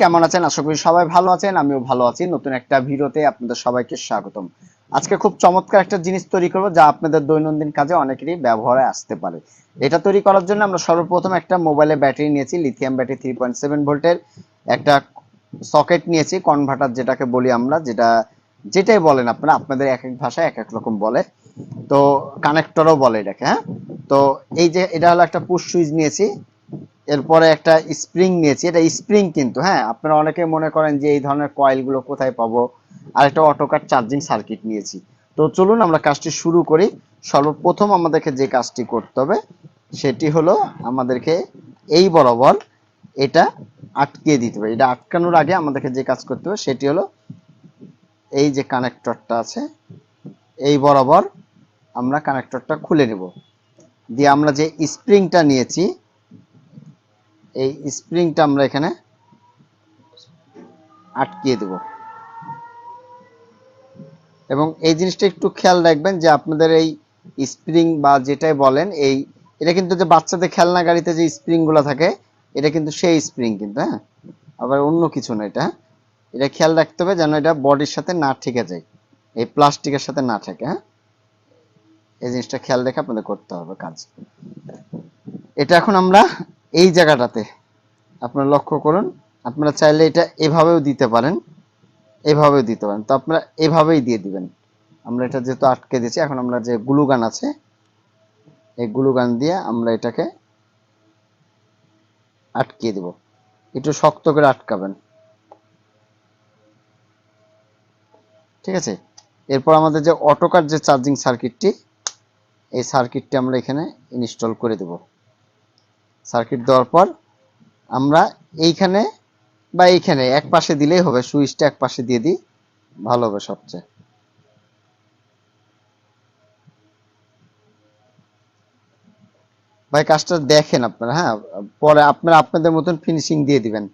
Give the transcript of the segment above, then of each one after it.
কেমন আছেন? আশা করি সবাই ভালো আছেন, আমিও ভালো আছি। নতুন একটা ভিডিওতে আপনাদের সবাইকে স্বাগতম। আজকে খুব চমৎকার একটা জিনিস তৈরি করব যা আপনাদের দৈনন্দিন কাজে অনেকেরই ব্যবহারে আসতে পারে। এটা তৈরি করার জন্য আমরা সর্বপ্রথম একটা মোবাইলে ব্যাটারি নিয়েছি lithium battery three point seven ভোল্টের একটা সকেট নিয়েছি কনভার্টার যেটাকে বলি আমরা, যেটা যেটাই বলেন আপনারা, আপনাদের এক এক ভাষায় এক এক রকম বলে। তো কানেক্টরও বলে এটাকে হ্যাঁ? তো এই যে, এটা হলো একটা পুশ সুইচ নিয়েছি। এরপরে একটা স্প্রিং নিয়েছি। এটা স্প্রিং কিন্তু হ্যাঁ আপনারা অনেকে মনে করেন যে এই ধরনের কয়েলগুলো কোথায় পাবো। আর একটা অটোকার চার্জিং সার্কিট নিয়েছি। তো চলুন আমরা কাজটি শুরু করি। সর্বপ্রথম আমাদেরকে যে কাজটি করতে হবে, সেটি হলো আমাদেরকে এই বরাবর এটা আটকে দিতে হবে। এটা আটকানোর আগে আমাদেরকে যে কাজ করতে হবে, সেটি হলো এই যে কানেক্টরটা আছে, এই বরাবর আমরা কানেক্টরটা খুলে নেব। দিয়ে আমরা যে স্প্রিংটা নিয়েছি এই স্প্রিংটা আমরা এখানে আটকিয়ে দেব। এবং এই জিনিসটা একটু খেয়াল রাখবেন যে আপনাদের এই স্প্রিং বা যেটাই বলেন, এই এটা কিন্তু যে বাচ্চাদের খেলনা গাড়িতে যে স্প্রিংগুলো থাকে, এটা কিন্তু সেই স্প্রিং কিন্তু হ্যাঁ? আবার অন্য কিছু না এটা হ্যাঁ? এটা খেয়াল রাখতে হবে যেন এটা বডির সাথে না ঠেকে যায়, এই প্লাস্টিকের সাথে না থাকে হ্যাঁ? এই জিনিসটা খেয়াল রেখে আপনাদের করতে হবে কাজ। এটা এখন আমরা এই জায়গাটাতে আপনারা লক্ষ্য করুন, আপনারা চাইলে এটা এভাবেও দিতে পারেন, এভাবেও দিতে পারেন। তো আপনারা এভাবেই দিয়ে দিবেন। আমরা এটা যেহেতু আটকে দিয়েছি, এখন আমরা যে গ্লুগান আছে, এই গ্লুগান দিয়ে আমরা এটাকে আটকিয়ে দেব। একটু শক্ত করে আটকাবেন। ঠিক আছে? এরপর আমাদের যে অটোকার যে চার্জিং সার্কিটটি, এই সার্কিটটি আমরা এখানে ইনস্টল করে দেব। সার্কিট দেওয়ার পর আমরা এইখানে বা এইখানে এক পাশে দিলেই হবে, সুইচটা এক পাশে দিয়ে দিই, ভালো হবে সবচেয়ে। ভাই, কাজটা দেখেন আপনারা হ্যাঁ? পরে আপনারা আপনাদের মতন ফিনিশিং দিয়ে দিবেন।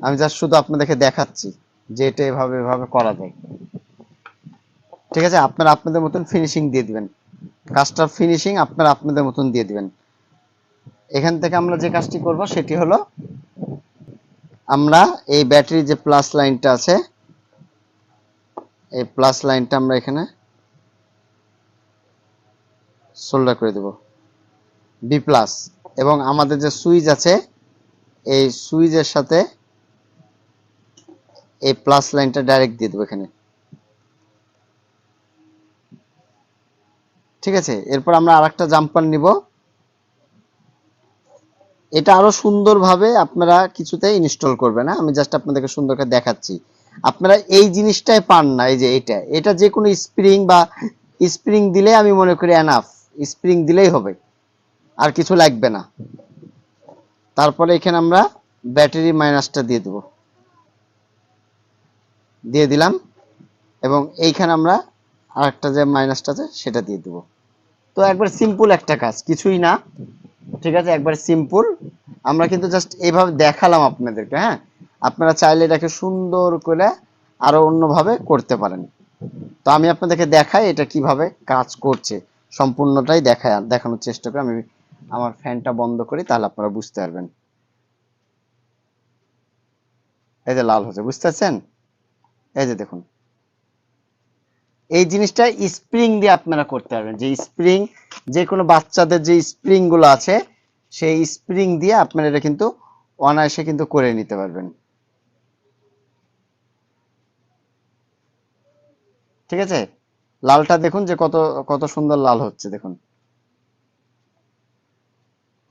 আমি জাস্ট শুধু আপনাদেরকে দেখাচ্ছি যে এটা এভাবে এভাবে করা যায়। ঠিক আছে? আপনারা আপনাদের মতন ফিনিশিং দিয়ে দিবেন। কাজটার ফিনিশিং আপনারা আপনাদের মতন দিয়ে দিবেন। এখান থেকে আমরা যে কাজটি করব সেটি হলো আমরা এই ব্যাটারি যে প্লাস লাইনটা আছে, এই প্লাস লাইনটা আমরা এখানে সোল্ডার করে দেব। বি প্লাস এবং আমাদের যে সুইচ আছে, এই সুইচের সাথে এই প্লাস লাইনটা ডাইরেক্ট দিয়ে দেবো এখানে। ঠিক আছে? এরপর আমরা আরেকটা জাম্পার নিব। এটা আরও সুন্দরভাবে আপনারা কিছুতে ইনস্টল করবেন হ্যাঁ? আমি জাস্ট আপনাদেরকে সুন্দর করে দেখাচ্ছি। আপনারা এই জিনিসটাই পান না, এই যে এটা। এটা যে কোনো স্প্রিং বা স্প্রিং দিলে আমি মনে করি এনাফ স্প্রিং দিলেই হবে। আর কিছু লাগবে না। তারপরে এখানে আমরা ব্যাটারি মাইনাসটা দিয়ে দেব। দিয়ে দিলাম। এবং এইখানে আমরা আরেকটা যে মাইনাসটা আছে, সেটা দিয়ে দেব। তো একবার সিম্পল একটা কাজ, কিছুই না। ঠিক আছে? একবার সিম্পল আমরা কিন্তু জাস্ট এইভাবে দেখালাম আপনাদেরকে হ্যাঁ? আপনারা চাইলে এটাকে সুন্দর করে আরও অন্যভাবে করতে পারেন। তো আমি আপনাদেরকে দেখাই এটা কীভাবে কাজ করছে। সম্পূর্ণটাই দেখা দেখানোর চেষ্টা করি আমি আমার ফ্যানটা বন্ধ করি, তাহলে আপনারা বুঝতে পারবেন। এই যে লাল হচ্ছে বুঝতে পারছেন? এই যে দেখুন এই জিনিসটা স্প্রিং দিয়ে আপনারা করতে পারবেন। যে স্প্রিং, যে কোনো বাচ্চাদের যে স্প্রিংগুলো আছে, সেই স্প্রিং দিয়ে আপনারা এটা কিন্তু অনায়াসে কিন্তু করে নিতে পারবেন। ঠিক আছে? লালটা দেখুন যে কত কত সুন্দর লাল হচ্ছে, দেখুন।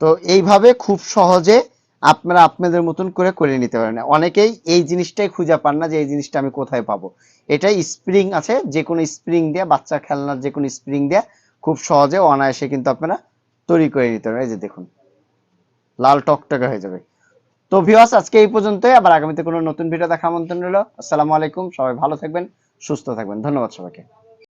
তো এইভাবে খুব সহজে আপনারা আপনাদের মতন করে করে নিতে পারেন। অনেকেই এই জিনিসটাই খুঁজে পান না যে এই জিনিসটা আমি কোথায় পাবো। এটাই স্প্রিং আছে যে কোনো স্প্রিং দিয়ে, বাচ্চা খেলনার যে কোনো স্প্রিং দিয়ে খুব সহজে, অনায়াসে কিন্তু আপনারা তৈরি করে নিতে পারেন। এই যে দেখুন, লাল টকটকে হয়ে যাবে। তো ভিউয়ার্স আজকে এই পর্যন্তই। আবার আগামীতে কোনো নতুন ভিডিও দেখা আমন্ত্রণ রইল। আসসালামু আলাইকুম। সবাই ভালো থাকবেন, সুস্থ থাকবেন। ধন্যবাদ সবাইকে।